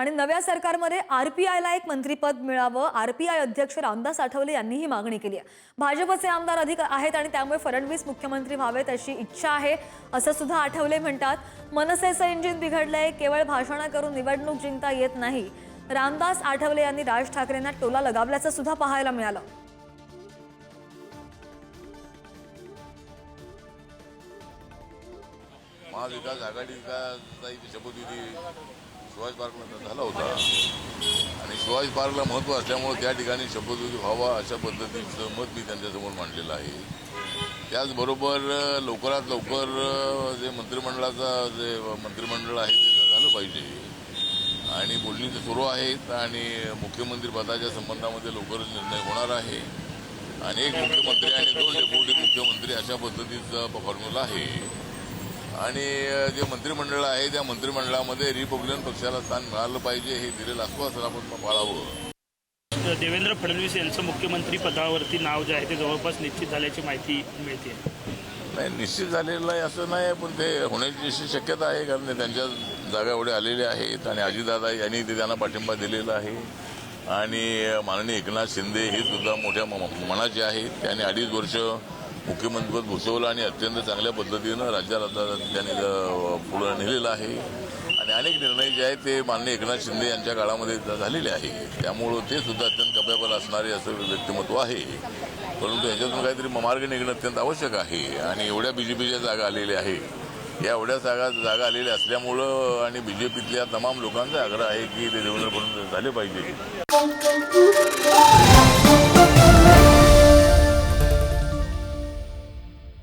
आणि नव्या सरकारमध्ये आरपीआयला एक मंत्रीपद मिळावं. आरपीआय अध्यक्ष रामदास आठवले यांनी ही मागणी केली आहे. भाजपचे आमदार अधिक आहेत आणि त्यामुळे फडणवीस मुख्यमंत्री व्हावेत अशी इच्छा आहे असं सुद्धा आठवले म्हणतात. मनसेचं इंजिन बिघडलंय केवळ भाषणं करून निवडणूक जिंकता येत नाही. रामदास आठवले यांनी राज ठाकरेंना टोला लगावल्याचं सुद्धा पाहायला मिळालं. महाविकास आघाडीचा एक शपथविधी शिवाजी पार्कला झाला होता. आणि शिवाजी पार्कला महत्त्व असल्यामुळे त्या ठिकाणी शपथविधी व्हावा अशा पद्धतीचं मत मी त्यांच्यासमोर मांडलेलं आहे. त्याचबरोबर लवकरात लवकर जे मंत्रिमंडळाचा जे मंत्रिमंडळ आहे ते झालं पाहिजे. आणि बोलणी तर सुरू आहेत आणि मुख्यमंत्री पदाच्या संबंधामध्ये लवकरच निर्णय होणार आहे. आणि एक मुख्यमंत्री आणि दोन डेप्युटी मुख्यमंत्री अशा पद्धतीचा फॉर्म्युला आहे. आणि जे मंत्रिमंडळ आहे त्या मंत्रिमंडळामध्ये रिपब्लिकन पक्षाला स्थान मिळालं पाहिजे हे दिलेलं आश्वासन आपण पाळावं. देवेंद्र फडणवीस यांचं मुख्यमंत्री पदावरती नाव जे आहे ते जवळपास निश्चित झाल्याची माहिती मिळते. नाही निश्चित झालेलं आहे असं नाही पण ते होण्याची निश्चित शक्यता आहे कारण ते त्यांच्या जागा एवढ्या आलेल्या आहेत आणि अजितदादा यांनी ते त्यांना पाठिंबा दिलेला आहे. आणि माननीय एकनाथ शिंदे हे सुद्धा मोठ्या मनाचे आहेत. त्यांनी अडीच वर्ष मुख्यमंत्रीपद भूषवलं आणि अत्यंत चांगल्या पद्धतीनं राज्याला त्यांनी पुढं नेलेलं आहे. आणि अनेक निर्णय जे आहेत ते माननीय एकनाथ शिंदे यांच्या काळामध्ये झालेले आहे. त्यामुळं ते सुद्धा अत्यंत कपॅबल असणारे असं व्यक्तिमत्व आहे. परंतु ह्याच्यातून काहीतरी मार्ग निघणं अत्यंत आवश्यक आहे. आणि एवढ्या बीजेपीच्या जागा आलेल्या आहे. या एवढ्या जागा जागा आलेल्या असल्यामुळं आणि बीजेपीतल्या तमाम लोकांचा आग्रह आहे की ते देवेंद्र फडणवीस झाले पाहिजे.